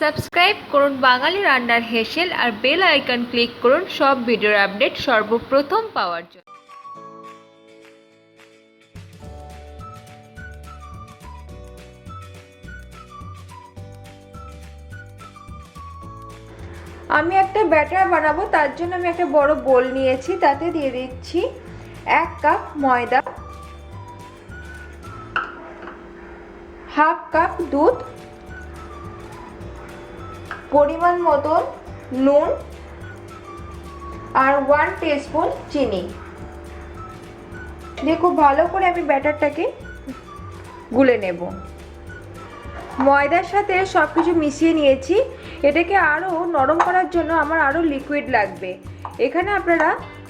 Subscribe করুন বাঙালি রান্নার হেসেল আর বেল আইকন ক্লিক করুন, সব ভিডিওর আপডেট সর্বপ্রথম পাওয়ার জন্য। আমি একটা ব্যাটার বানাবো, তার জন্য আমি একটা বড় বোল নিয়েছি, তাতে দিয়ে দিচ্ছি এক কাপ ময়দা, হাফ কাপ দুধ পরিমাণ মতন নুন আর ওয়ান টিস্পুন চিনি। দিয়ে খুব ভালো করে আমি ব্যাটারটাকে গুলে নেব। ময়দার সাথে সব কিছু মিশিয়ে নিয়েছি। এটাকে আরও নরম করার জন্য আমার আরও লিকুইড লাগবে। এখানে আপনারা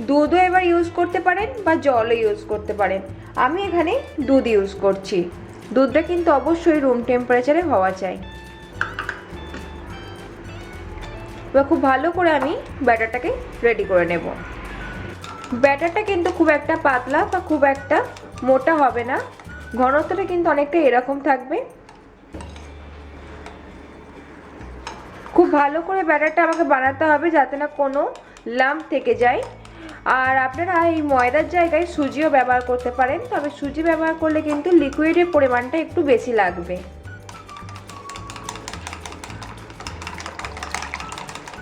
দুধও এবার ইউজ করতে পারেন বা জলও ইউজ করতে পারেন। আমি এখানে দুধ ইউজ করছি। দুধটা কিন্তু অবশ্যই রুম টেম্পারেচারে হওয়া চাই। এবার খুব ভালো করে আমি ব্যাটারটাকে রেডি করে নেব। ব্যাটারটা কিন্তু খুব একটা পাতলা বা খুব একটা মোটা হবে না। ঘনত্বটা কিন্তু অনেকটা এরকম থাকবে। খুব ভালো করে ব্যাটারটা আমাকে বানাতে হবে যাতে না কোনো লাম্প থেকে যায়। আর আপনারা এই ময়দার জায়গায় সুজিও ব্যবহার করতে পারেন, তবে সুজি ব্যবহার করলে কিন্তু লিকুইডের পরিমাণটা একটু বেশি লাগবে।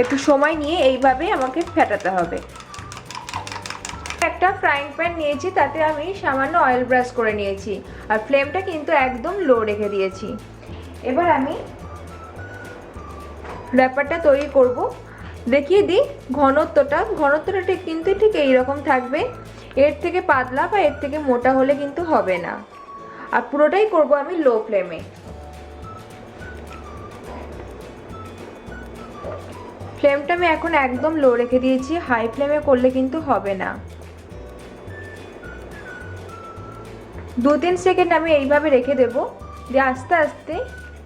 একটু সময় নিয়ে এইভাবে আমাকে ফেটাতে হবে। একটা ফ্রাইং প্যান নিয়েছি, তাতে আমি সামান্য অয়েল ব্রাশ করে নিয়েছি। আর ফ্লেমটা কিন্তু একদম লো রেখে দিয়েছি। এবার আমি র্যাপারটা তৈরি করব। দেখিয়ে দিই ঘনত্বটা। ঘনত্বটা ঠিক কিন্তু ঠিক এই রকম থাকবে। এর থেকে পাতলা বা এর থেকে মোটা হলে কিন্তু হবে না। আর পুরোটাই করব আমি লো ফ্লেমে ফ্লেমটা আমি এখন একদম লো রেখে দিয়েছি হাই ফ্লেমে করলে কিন্তু হবে না। দু তিন সেকেন্ড আমি এইভাবে রেখে দেবো, দিয়ে আস্তে আস্তে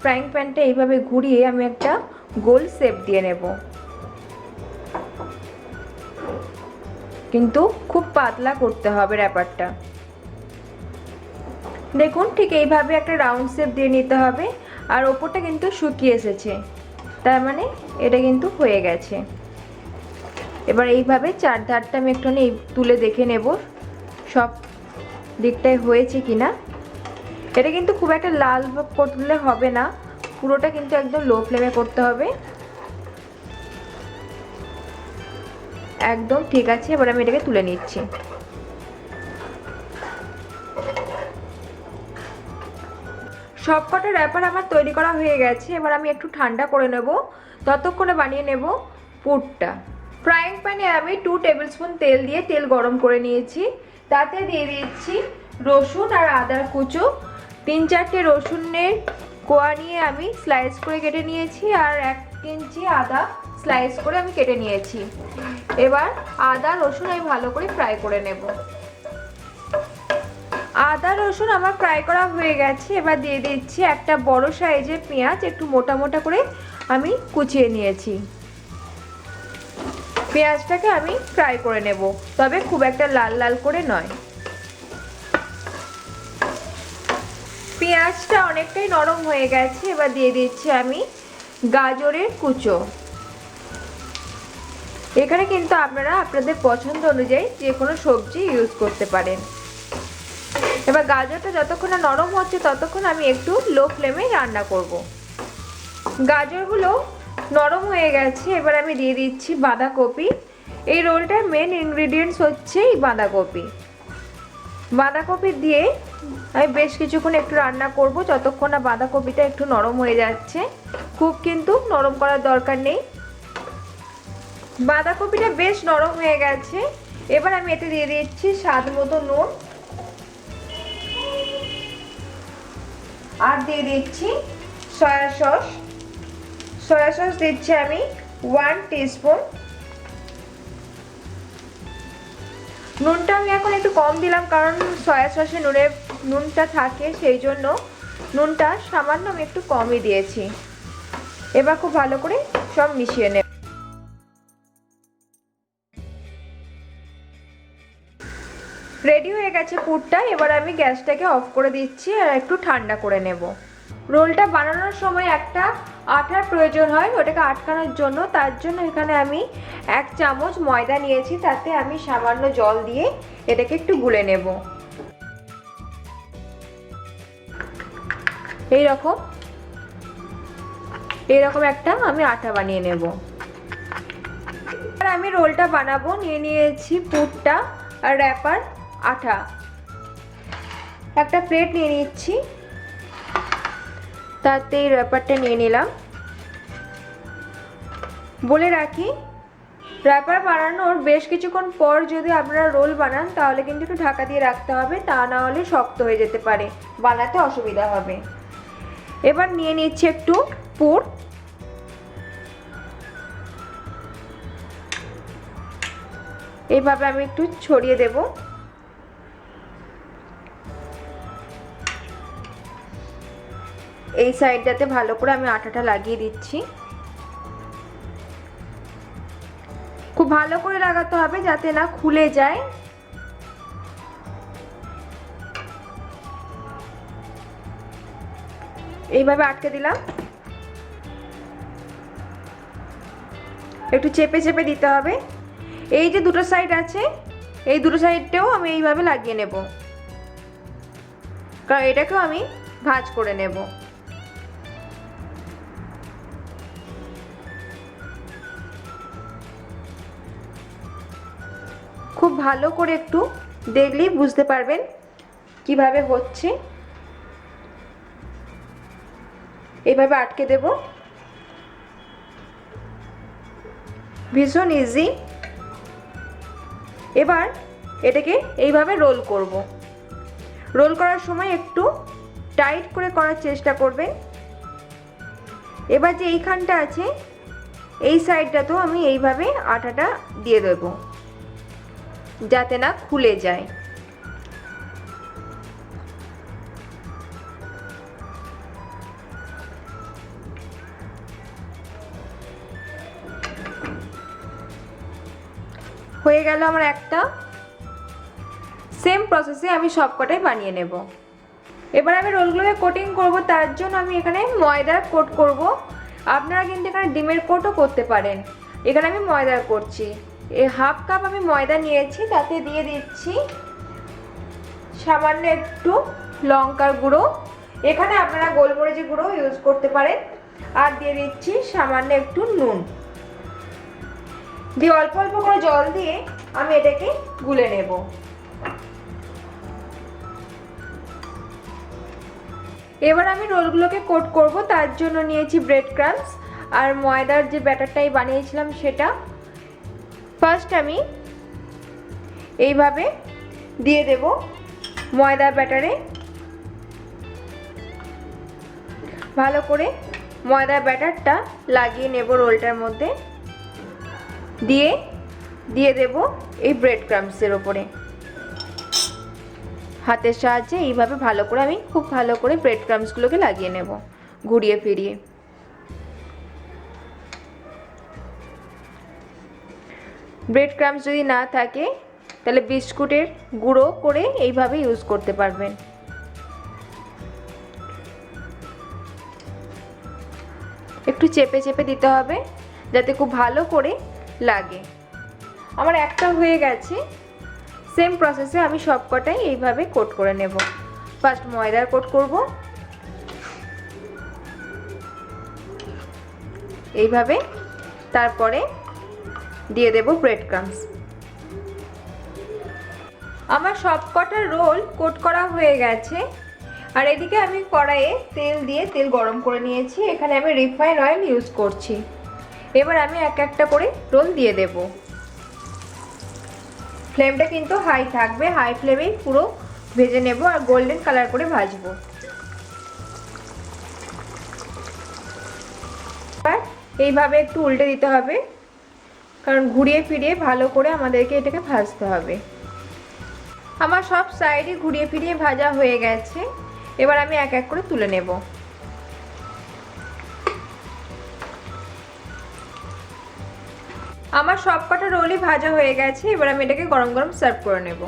ফ্রাইং প্যানটা এইভাবে ঘুরিয়ে আমি একটা গোল শেপ দিয়ে নেব। কিন্তু খুব পাতলা করতে হবে র্যাপারটা দেখুন, ঠিক এইভাবে একটা রাউন্ড শেপ দিয়ে নিতে হবে, আর ওপরটা কিন্তু শুকিয়ে এসেছে। তার মানে এটা কিন্তু হয়ে গেছে। এবার এইভাবে চার ধারটা আমি একটুখানি তুলে দেখে নেব সব দিকটায় হয়েছে কি না এটা কিন্তু খুব একটা লাল করলে হবে না, পুরোটা কিন্তু একদম লো ফ্লেমে করতে হবে। একদম ঠিক আছে, এবার আমি এটাকে তুলে নিচ্ছি। সব কটা র্যাপার আমার তৈরি করা হয়ে গেছে। এবার আমি একটু ঠান্ডা করে নেব। ততক্ষণে বানিয়ে নেব পুরটা। ফ্রাইং প্যানে আমি টু টেবিল স্পুন তেল দিয়ে তেল গরম করে নিয়েছি। তাতে দিয়ে দিচ্ছি রসুন আর আদার কুচো। তিন চারটে রসুনের কোয়া নিয়ে আমি স্লাইস করে কেটে নিয়েছি আর এক ইঞ্চি আদা স্লাইস করে আমি কেটে নিয়েছি। এবার আদা রসুন আমি ভালো করে ফ্রাই করে নেব। আদা, রসুন আমার ফ্রাই করা হয়ে গেছে। এবার দিয়ে দিচ্ছি একটা বড় সাইজের পেঁয়াজ। একটু মোটা মোটা করে আমি কুচিয়ে নিয়েছি। পেঁয়াজটাকে আমি ফ্রাই করে নেব। তবে খুব একটা লাল লাল করে নয়। পেঁয়াজটা অনেকটাই নরম হয়ে গেছে। এবার দিয়ে দিচ্ছি আমি গাজরের কুচো। এখানে কিন্তু আপনারা আপনাদের পছন্দ অনুযায়ী যে কোনো সবজি ইউজ করতে পারেন। এবার গাজরটা যতক্ষণ না নরম হচ্ছে, ততক্ষণ আমি একটু লো ফ্লেমে রান্না করব। গাজরগুলো নরম হয়ে গেছে, এবার আমি দিয়ে দিচ্ছি বাঁধাকপি। এই রোলটার মেন ইনগ্রিডিয়েন্টস হচ্ছে এই বাঁধাকপি। বাঁধাকপি দিয়ে আমি বেশ কিছুক্ষণ একটু রান্না করব, যতক্ষণ না বাঁধাকপিটা একটু নরম হয়ে যাচ্ছে। খুব কিন্তু নরম করার দরকার নেই। বাঁধাকপিটা বেশ নরম হয়ে গেছে। এবার আমি এতে দিয়ে দিচ্ছি স্বাদ মতো নুন। আর দিয়ে দিচ্ছি সয়া সস সয়া সস দিচ্ছি আমি ওয়ান টিস্পুন নুনটা আমি এখন একটু কম দিলাম কারণ সয়া সসে নুনের, নুনটা থাকে সেই জন্য নুনটা সামান্য আমি একটু কমই দিয়েছি। এবার খুব ভালো করে সব মিশিয়ে নেব। রেডি হয়ে গেছে পুরটা, এবার আমি গ্যাসটাকে অফ করে দিচ্ছি আর একটু ঠান্ডা করে নেব। রোলটা বানানোর সময় একটা আঠার প্রয়োজন হয়, ওটাকে আটকানোর জন্য। তার জন্য এখানে আমি এক চামচ ময়দা নিয়েছি, তাতে আমি সামান্য জল দিয়ে এটাকে একটু গুলে নেব। এই রকম এইরকম একটা আমি আটা বানিয়ে নেব। আর আমি রোলটা বানাবো, নিয়ে নিয়েছি পুরটা আর র্যাপার আটা একটা প্লেট নিয়ে নিচ্ছি। তাতে এই র্যাপারটা নিয়ে নিলাম। বলে রাখি র্যাপার বানানোর বেশ কিছুক্ষণ পর যদি আপনারা রোল বানান, তাহলে কিন্তু একটু ঢাকা দিয়ে রাখতে হবে, তা না হলে শক্ত হয়ে যেতে পারে। বানাতে অসুবিধা হবে। এবার নিয়ে নিচ্ছি একটু পুর। এইভাবে আমি একটু ছড়িয়ে দেব। এই সাইডটাতে ভালো করে আমি আটাটা লাগিয়ে দিচ্ছি। খুব ভালো করে লাগাতে হবে যাতে না খুলে যায়। এইভাবে আটকে দিলাম। একটু চেপে চেপে দিতে হবে। এই যে দুটো সাইড আছে, এই দুটো সাইডটাও আমি এইভাবে লাগিয়ে নেব। কারণ এটাকেও আমি ভাঁজ করে নেব। খুব ভালো করে একটু দেখলেই বুঝতে পারবেন কীভাবে হচ্ছে। এইভাবে আটকে দেব। ভীষণ ইজি এবার এটাকে এইভাবে রোল করব। রোল করার সময় একটু টাইট করে করার চেষ্টা করবেন। এবার যে এইখানটা আছে, এই সাইডটাতেও আমি এইভাবে আটাটা দিয়ে দেব। যাতে না খুলে যায়। হয়ে গেল আমার একটা। সেম প্রসেসে আমি সবকটাই বানিয়ে নেব। এবার আমি রোলগুলোকে কোটিং করব, তার জন্য আমি এখানে ময়দার কোট করব। আপনারা কিন্তু এখানে ডিমের কোটও করতে পারেন। এখানে আমি ময়দার করছি। হাফ কাপ আমি ময়দা নিয়েছি, তাতে দিয়ে দিচ্ছি সামান্য একটু লঙ্কার গুঁড়ো। এখানে আপনারা গোলমরিচের গুঁড়ো ইউজ করতে পারেন। আর দিয়ে দিচ্ছি সামান্য একটু নুন। দিয়ে অল্প অল্প করে জল দিয়ে আমি এটাকে গুলে নেব। এবার আমি রোলগুলোকে কোট করব, তার জন্য নিয়েছি ব্রেড ক্রামস আর ময়দার যে ব্যাটারটাই বানিয়েছিলাম সেটা ফার্স্ট আমি এইভাবে দিয়ে দেব ময়দার ব্যাটারে। ভালো করে ময়দার ব্যাটারটা লাগিয়ে নেব রোলটার মধ্যে। দিয়ে দিয়ে দেব এই ব্রেড ক্রামসের ওপরে। হাতের সাহায্যে এইভাবে ভালো করে আমি খুব ভালো করে ব্রেড ক্রামসগুলোকে লাগিয়ে নেব, ঘুরিয়ে ফিরিয়ে। ব্রেড ক্রামস যদি না থাকে, তাহলে বিস্কুটের গুঁড়ো করে এইভাবে ইউজ করতে পারবেন। একটু চেপে চেপে দিতে হবে, যাতে খুব ভালো করে লাগে। আমার একটা হয়ে গেছে সেম প্রসেসে আমি সবকটাই এইভাবে কোট করে নেব। ফার্স্ট ময়দার কোট করব। এইভাবে, তারপরে দিয়ে দেব ব্রেড ক্রামস আমার সবকটা রোল কোট করা হয়ে গেছে। আর এদিকে আমি কড়াইয়ে তেল দিয়ে তেল গরম করে নিয়েছি। এখানে আমি রিফাইন অয়েল ইউজ করছি। এবার আমি এক একটা করে রোল দিয়ে দেব। ফ্লেমটা কিন্তু হাই থাকবে। হাই ফ্লেমেই পুরো ভেজে নেব আর গোল্ডেন কালার করে ভাজবো। এইভাবে একটু উল্টে দিতে হবে। কারণ ঘুরিয়ে ফিরিয়ে ভালো করে আমাদেরকে এটাকে ভাজতে হবে। আমার সব সাইডই ঘুরিয়ে ফিরিয়ে ভাজা হয়ে গেছে। এবার আমি এক এক করে তুলে নেব। আমার সব কটা রোলই ভাজা হয়ে গেছে। এবার আমি এটাকে গরম গরম সার্ভ করে নেব।